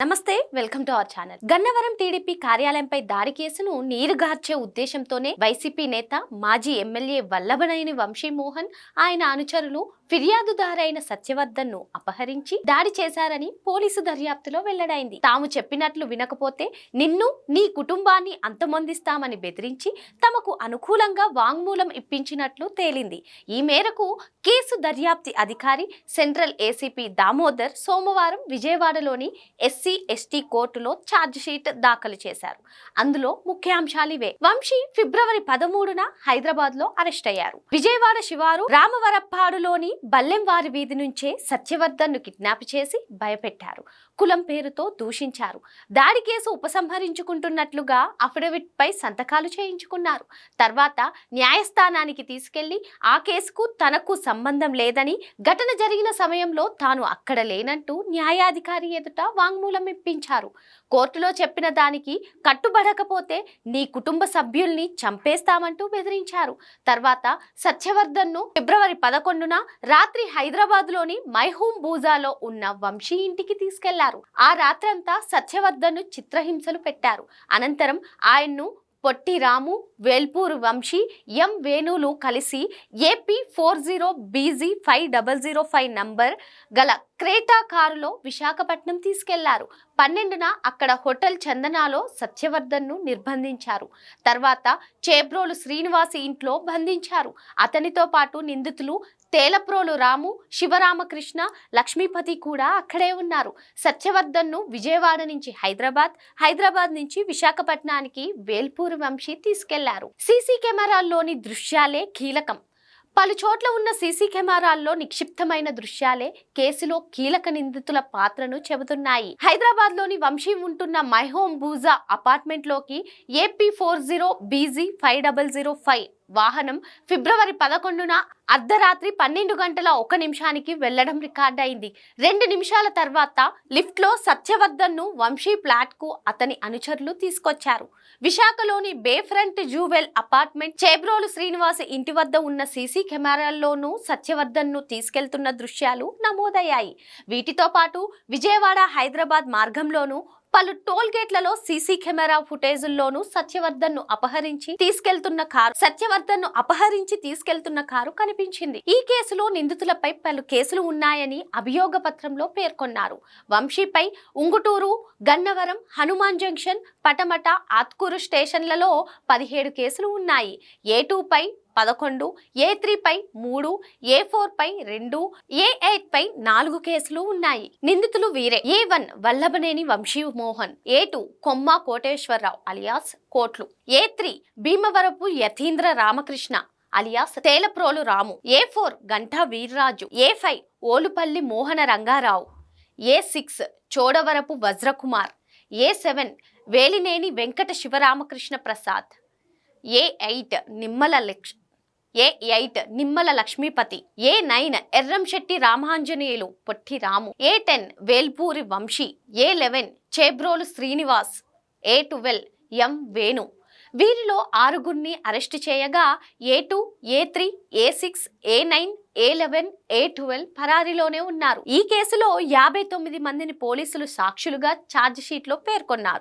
నమస్తే welcome to our channel. Gannavaram TDP కార్యాలయంపై దాడి కేసును నీరుగార్చే ఉద్దేశంతోనే వైసీపీ నేత మాజీ ఎమ్మెల్యే వల్లభనేని వంశీమోహన్ ఆయన అనుచరులు ఫిర్యాదుదారైన సత్యవర్ధన్ను అపహరించి దాడి చేశారని పోలీసు దర్యాప్తులో వెల్లడైంది. తాము చెప్పినట్లు వినకపోతే నిన్ను నీ కుటుంబాన్ని అంతమొందిస్తామని బెదిరించి తమకు అనుకూలంగా వాంగ్మూలం ఇప్పించినట్లు తేలింది. ఈ మేరకు కేసు దర్యాప్తి అధికారి సెంట్రల్ ఏసీపీ దామోదర్ సోమవారం విజయవాడలోని ఎస్సీ ఎస్టీ కోర్టులో ఛార్జ్షీట్ దాఖలు చేశారు. అందులో ముఖ్యాంశాలు ఇవే. వంశీ ఫిబ్రవరి పదమూడున హైదరాబాద్లో అరెస్ట్ అయ్యారు. విజయవాడ శివారు రామవరప్పాడులోని బల్లెంవారి వీధి నుంచే సత్యవర్ధన్ను కిడ్నాప్ చేసి భయపెట్టారు. కులం పేరుతో దూషించారు. దాడి కేసు ఉపసంహరించుకుంటున్నట్లుగా అఫిడవిట్పై సంతకాలు చేయించుకున్నారు. తర్వాత న్యాయస్థానానికి తీసుకెళ్ళి ఆ కేసుకు తనకు సంబంధం లేదని ఘటన జరిగిన సమయంలో తాను అక్కడ లేనంటూ న్యాయాధికారి ఎదుట వాంగ్మూలం ఇప్పించారు. కోర్టులో చెప్పిన దానికి కట్టుబడకపోతే నీ కుటుంబ సభ్యుల్ని చంపేస్తామంటూ బెదిరించారు. తర్వాత సత్యవర్ధన్ను ఫిబ్రవరి పదకొండున రాత్రి హైదరాబాద్లోని మైహూమ్ బూజాలో ఉన్న వంశీ ఇంటికి తీసుకెళ్ళారు. ఆ రాత్రంతా సత్యవర్ధన్ను చిత్రహింసలు పెట్టారు. అనంతరం ఆయన్ను పొట్టి రాము వేల్పూరు వంశీ ఎం వేణులు కలిసి AP four zero BG five double zero five number గల క్రేటా కారులో విశాఖపట్నం తీసుకెళ్ళారు. పన్నెండున అక్కడ హోటల్ చందనాలో సత్యవర్ధన్ను నిర్బంధించారు. తర్వాత చేబ్రోలు శ్రీనివాసి ఇంట్లో బంధించారు. అతనితో పాటు నిందితులు తేలప్రోలు రాము శివరామకృష్ణ లక్ష్మీపతి కూడా అక్కడే ఉన్నారు. సత్యవర్ధన్ను విజయవాడ నుంచి హైదరాబాద్ హైదరాబాద్ నుంచి విశాఖపట్నానికి వేల్పూరు వంశీ తీసుకెళ్ళారు. సీసీ కెమెరాల్లోని దృశ్యాలే కీలకం. పలు చోట్ల ఉన్న సీసీ కెమెరాల్లో నిక్షిప్తమైన దృశ్యాలే కేసులో కీలక నిందితుల పాత్రను చెబుతున్నాయి. హైదరాబాద్లోని వంశీ ఉంటున్న my home Bhooja అపార్ట్మెంట్లోకి AP four zero BG five double zero five వాహనం ఫిబ్రవరి పదకొండున అర్ధరాత్రి పన్నెండు గంటల ఒక నిమిషానికి వెళ్ళడం రికార్డ్ అయింది. రెండు నిమిషాల తర్వాత లిఫ్ట్లో సత్యవర్ధన్ను వంశీ ఫ్లాట్కు అతని అనుచరులు తీసుకొచ్చారు. విశాఖలోని bay front jewel apartment Chebrolu Srinivas ఇంటి వద్ద ఉన్న సీసీ కెమెరాల్లోనూ సత్యవర్ధన్ను తీసుకెళ్తున్న దృశ్యాలు నమోదయ్యాయి. వీటితో పాటు విజయవాడ హైదరాబాద్ మార్గంలోనూ పలు టోల్ గేట్లలో సీసీ కెమెరా ఫుటేజుల్లోనూ సత్యవర్ధన్ను అపహరించి తీసుకెళ్తున్న కారు సత్యవర్ధన్ను అపహరించి తీసుకెళ్తున్న కారు కనిపించింది. ఈ కేసులో నిందితులపై పలు కేసులు ఉన్నాయని అభియోగ పత్రంలో పేర్కొన్నారు. వంశీపై ఉంగుటూరు గన్నవరం హనుమాన్ జంక్షన్ పటమట ఆత్కూరు స్టేషన్లలో పదిహేడు కేసులు ఉన్నాయి. ఏ పదకొండు ఏ త్రీపై మూడు ఏ ఫోర్ పై రెండు ఏ ఎయిట్ పై నాలుగు కేసులు ఉన్నాయి. నిందితులు వీరే. A one Vallabhaneni Vamsi Mohan A two Komma Koteswararao alias Kotlu A three Bhimavarapu Yatindra Ramakrishna alias Telaprolu Ramu A four Ganta Veerraju A five Olupalli Mohana Rangarao A six Chodavarapu Vajrakumar A seven Velineni Venkata Sivaramakrishna Prasad A eight Nimmala Lakshmi A eight Nimmala Lakshmipathi A nine Erramsetti Ramanjaneyulu Potti Ramu A ten Velpuri Vamsi A eleven Chebrolu Srinivas A twelve M Venu. వీరిలో ఆరుగురిని arrest చేయగా A two A three A six A nine A eleven A twelve పరారీలోనే ఉన్నారు. ఈ కేసులో యాభై తొమ్మిది మందిని పోలీసులు సాక్షులుగా ఛార్జ్ షీట్లో పేర్కొన్నారు.